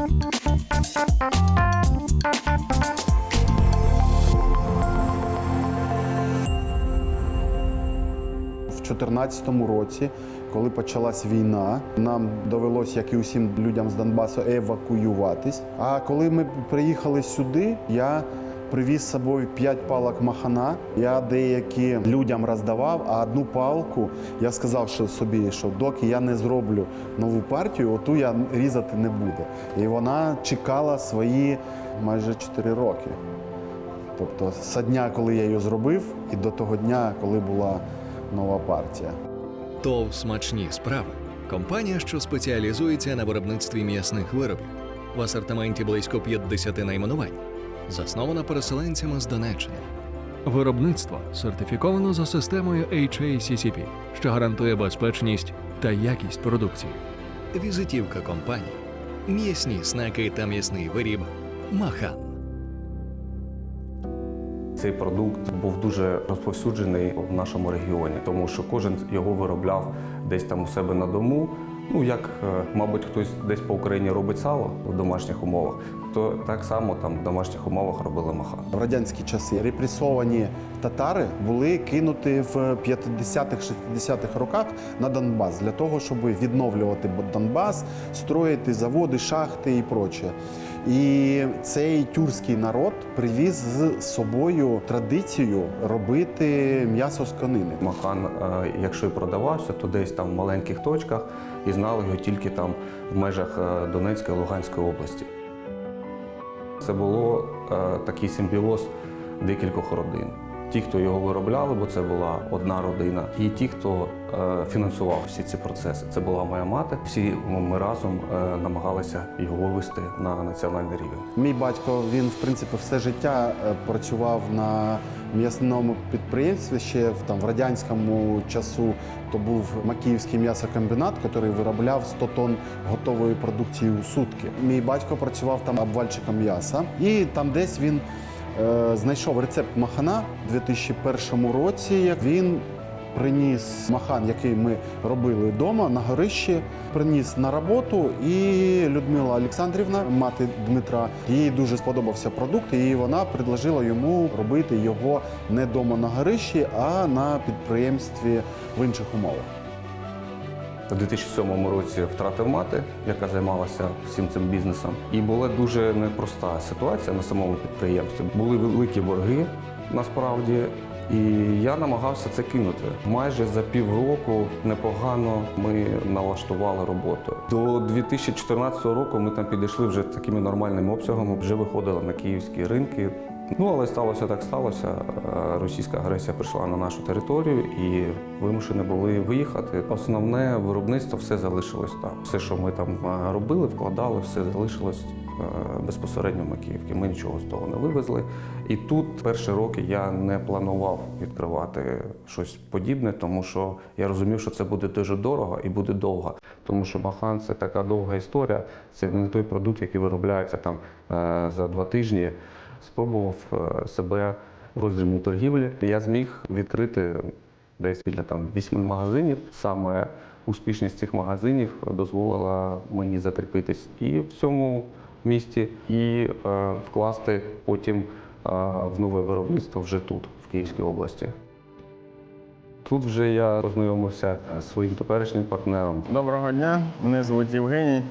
В 2014 році, коли почалась війна, нам довелося, як і усім людям з Донбасу, евакуюватись. А коли ми приїхали сюди, я привіз з собою 5 палок махана. Я деякі людям роздавав, а одну палку я сказав що собі, що доки я не зроблю нову партію, оту я різати не буду. І вона чекала свої майже 4 роки. Тобто з дня, коли я її зробив, і до того дня, коли була нова партія. ТОВ смачні справи. Компанія, що спеціалізується на виробництві м'ясних виробів. В асортименті близько 50 найменувань. Заснована переселенцями з Донеччини. Виробництво сертифіковано за системою HACCP, що гарантує безпечність та якість продукції. Візитівка компанії. М'ясні снеки та м'ясний виріб Махан. Цей продукт був дуже розповсюджений в нашому регіоні, тому що кожен його виробляв десь там у себе на дому. Ну як, е, мабуть, хтось десь по Україні робить сало в домашніх умовах, то так само там в домашніх умовах робили махан. В радянські часи репресовані татари були кинуті в 50-х, 60-х роках на Донбас для того, щоб відновлювати Донбас, строїти заводи, шахти і проче. І цей тюркський народ привіз з собою традицію робити м'ясо з конини. Махан, е, якщо і продавався, то десь там в маленьких точках і знали його тільки там в межах е, Донецької Луганської області. Це було е, такий симбіоз декількох родин. Ті, хто його виробляли, бо це була одна родина, і ті, хто е, фінансував всі ці процеси. Це була моя мати. Всі ми разом е, намагалися його вивести на національний рівень. Мій батько він в принципі все життя е, працював на м'ясному підприємстві. Ще там в радянському часу то був Макіївський м'ясокомбінат, який виробляв 100 тонн готової продукції у сутки. Мій батько працював там обвальчиком м'яса, і там десь він знайшов рецепт махана у 2001 році. Він приніс махан, який ми робили вдома на горищі, приніс на роботу. І Людмила Олександрівна, мати Дмитра, їй дуже сподобався продукт, і вона предложила йому робити його не вдома на горищі, а на підприємстві в інших умовах. У 2007 році втратив мати, яка займалася всім цим бізнесом. І була дуже непроста ситуація на самому підприємстві. Були великі борги насправді. І я намагався це кинути. Майже за півроку непогано ми налаштували роботу. До 2014 року ми там підійшли вже такими нормальними обсягами, вже виходили на київські ринки. Ну, але сталося так сталося. Е, Російська агресія прийшла на нашу територію і вимушені були виїхати. Основне виробництво все залишилось там. Все, що ми там е, робили, вкладали, все залишилось е, безпосередньо в Макіївці. Ми нічого з того не вивезли. І тут перші роки я не планував відкривати щось подібне, тому що я розумів, що це буде дуже дорого і буде довго. Тому що Махан це така довга історія. Це не той продукт, який виробляється там за два тижні. Спробував е, себе в роздільній торгівлі. Я зміг відкрити десь біля там вісьми магазинів. Саме успішність цих магазинів дозволила мені закріпитись і в цьому місті, і е, вкласти потім е, в нове виробництво вже тут, в Київській області. Тут вже я познайомився з своїм теперішнім партнером. Доброго дня, мене звуть Євгеній.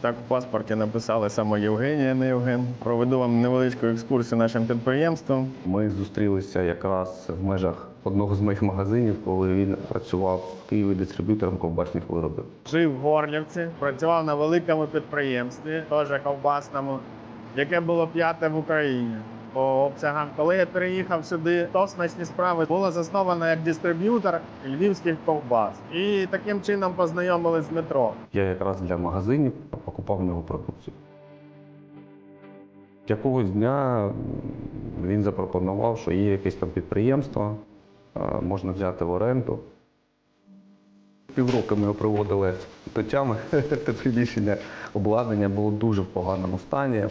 Так, в паспорті написали саме Євгенія, не Євген. Проведу вам невеличку екскурсію нашим підприємством. Ми зустрілися якраз в межах одного з моїх магазинів, коли він працював в Києві дистриб'ютором ковбасних виробів. Жив в Горлівці, працював на великому підприємстві, теж ковбасному, яке було п'яте в Україні по обсягам. Коли я переїхав сюди, тосмачні справи було засновано як дистриб'ютор львівських ковбас. І таким чином познайомились з метро. Я якраз для магазинів покупав нього продукцію. Якогось дня він запропонував, що є якесь там підприємство, можна взяти в оренду. Півроку ми його приводили до тями. Те приміщення обладнання було дуже в поганому стані. В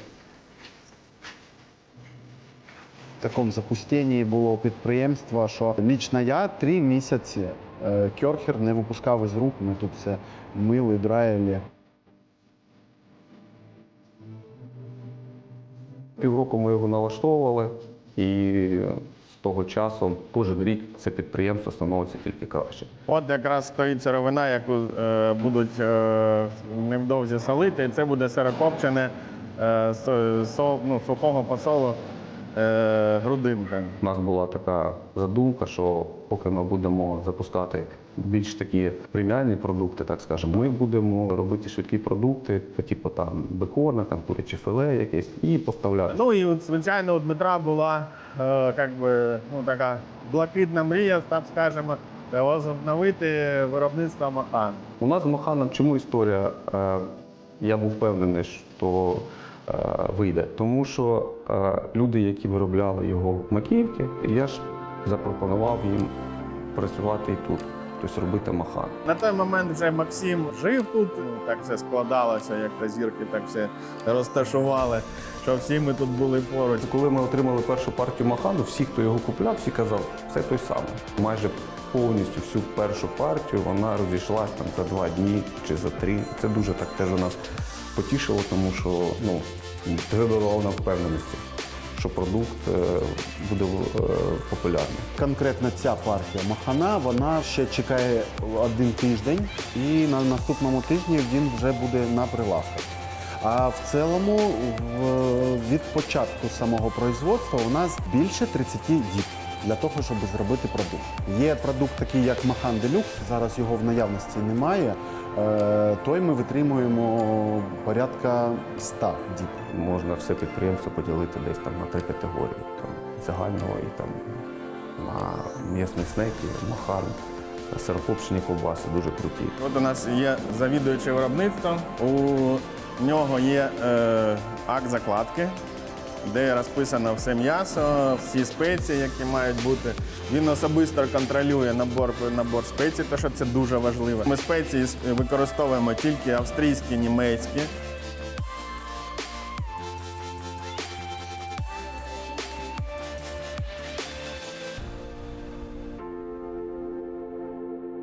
такому запустінні було підприємство, що лічно я три місяці е, кьорхер не випускав із рук. Ми тут все мили, драїли. Півроку ми його налаштовували, і з того часу кожен рік це підприємство становиться тільки краще. От якраз стоїть сировина, яку е, будуть е, невдовзі солити, це буде сирокопчене е, со- ну, сухого посолу е, грудинка. У нас була така задумка, що поки ми будемо запускати більш такі преміальні продукти, так скажемо, ми будемо робити швидкі продукти, типу там бекона, там куряче філе якесь, і поставляти. Ну і от, звичайно, у Дмитра була е, как би, ну, така блакитна мрія, так скажемо, возобновити виробництво махан. У нас з Моханом чому історія? Е, Я був впевнений, що вийде. Тому що е, люди, які виробляли його в Макіївці, я ж запропонував їм працювати і тут, тобто робити махан. На той момент вже Максим жив тут, ну, так все складалося, як та зірки так все розташували, що всі ми тут були поруч. Коли ми отримали першу партію махану, всі, хто його купляв, всі казали, це той самий. Майже повністю всю першу партію вона розійшлась там за два дні чи за три. Це дуже так теж у нас потішило, тому що ну, це додавало нам впевненості, що продукт е, буде е, популярний. Конкретно ця партія Махана, вона ще чекає один тиждень, і на наступному тижні він вже буде на прилавках. А в цілому, від початку самого производства у нас більше 30 діб для того, щоб зробити продукт. Є продукт такий, як Махан Делюкс, зараз його в наявності немає. Е, Той ми витримуємо порядка 100 діб. Можна все підприємство поділити десь там на три категорії: там, загального і там на м'ясні снеки, махан, сирокопчені ковбаси дуже круті. От у нас є завідуючий виробництвом, у нього є е, акт закладки, де розписано все м'ясо, всі спеції, які мають бути. Він особисто контролює набор, набор спецій, тому що це дуже важливо. Ми спеції використовуємо тільки австрійські, німецькі.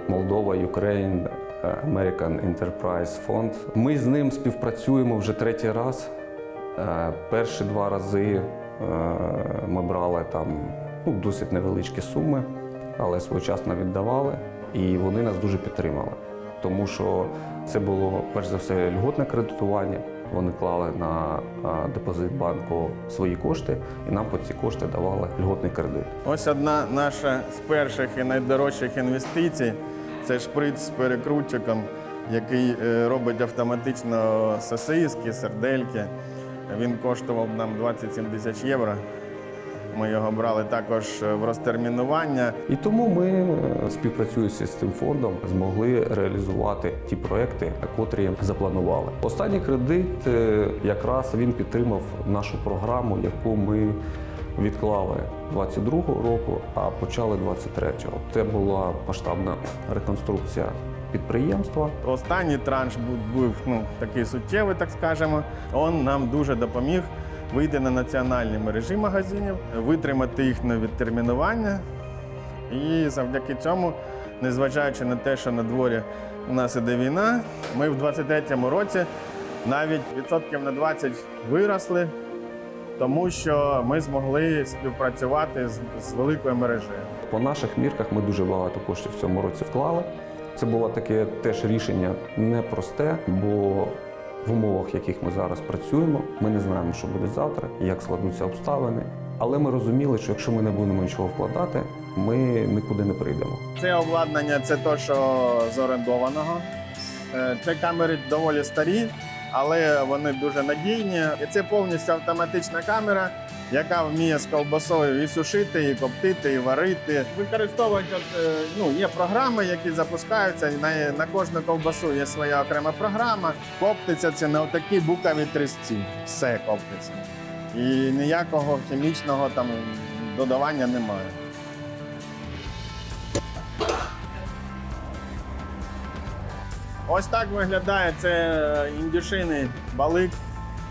Молдова, Ukraine, е, American Enterprise Fund. Ми з ним співпрацюємо вже третій раз. Е, Перші два рази е, ми брали там ну, досить невеличкі суми, але своєчасно віддавали, і вони нас дуже підтримали. Тому що це було перш за все льготне кредитування. Вони клали на е, депозит банку свої кошти, і нам по ці кошти давали льготний кредит. Ось одна наша з перших і найдорожчих інвестицій це шприц з перекрутчиком, який робить автоматично сосиски, сердельки. Він коштував нам 27 тисяч євро. Ми його брали також в розтермінування. І тому ми, е, співпрацюючи з цим фондом, змогли реалізувати ті проекти, котрі запланували. Останній кредит е, якраз він підтримав нашу програму, яку ми відклали 22-го року, а почали 23-го. Це була масштабна реконструкція підприємства. Останній транш був, ну, такий суттєвий, так скажемо. Він нам дуже допоміг вийти на національні мережі магазинів, витримати їхнє відтермінування. І завдяки цьому, незважаючи на те, що на дворі у нас іде війна, ми в 23-му році навіть відсотків на 20 виросли, тому що ми змогли співпрацювати з, з великою мережею. По наших мірках ми дуже багато коштів в цьому році вклали. Це було таке теж рішення непросте, бо в умовах, в яких ми зараз працюємо, ми не знаємо, що буде завтра, як складуться обставини. Але ми розуміли, що якщо ми не будемо нічого вкладати, ми нікуди не прийдемо. Це обладнання це то, що з орендованого. Е, Це камери доволі старі, але вони дуже надійні. І це повністю автоматична камера, яка вміє з ковбасою і сушити, і коптити, і варити. Використовують от, е, ну, є програми, які запускаються. На, на кожну ковбасу є своя окрема програма. Коптиться це на отакі букові трісці. Все коптиться. І ніякого хімічного там додавання немає. Ось так виглядає це індюшиний балик.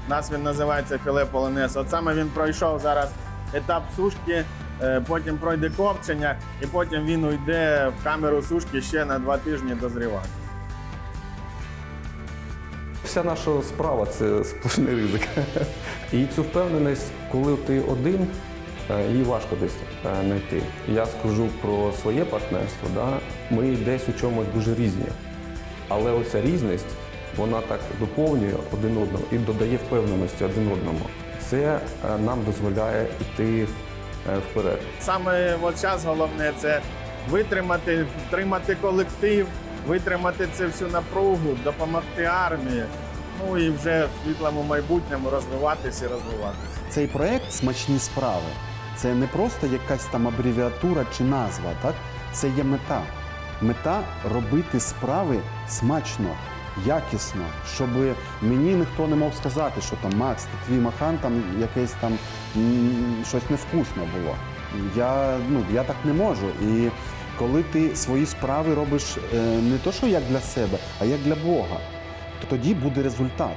Нас він називається філе полонез. От саме він пройшов зараз етап сушки, е, потім пройде копчення, і потім він уйде в камеру сушки ще на два тижні дозрівати. вся наша справа це сплошний ризик. І цю впевненість, коли ти один, е, її важко десь е, знайти. Я скажу про своє партнерство. Да? Ми десь у чомусь дуже різні. Але оця різність, вона так доповнює один одного і додає впевненості один одному. Це е, нам дозволяє йти е, вперед. Саме от зараз головне це витримати, втримати колектив, витримати це всю напругу, допомогти армії. Ну і вже в світлому майбутньому розвиватися і розвиватися. Цей проект смачні справи. Це не просто якась там абревіатура чи назва, так? Це є мета. Мета робити справи смачно, якісно, щоб мені ніхто не мог сказати, що там Макс, твій махан там якесь там щось невкусне було. Я, ну, я так не можу. І коли ти свої справи робиш е, не то, що як для себе, а як для Бога, то тоді буде результат.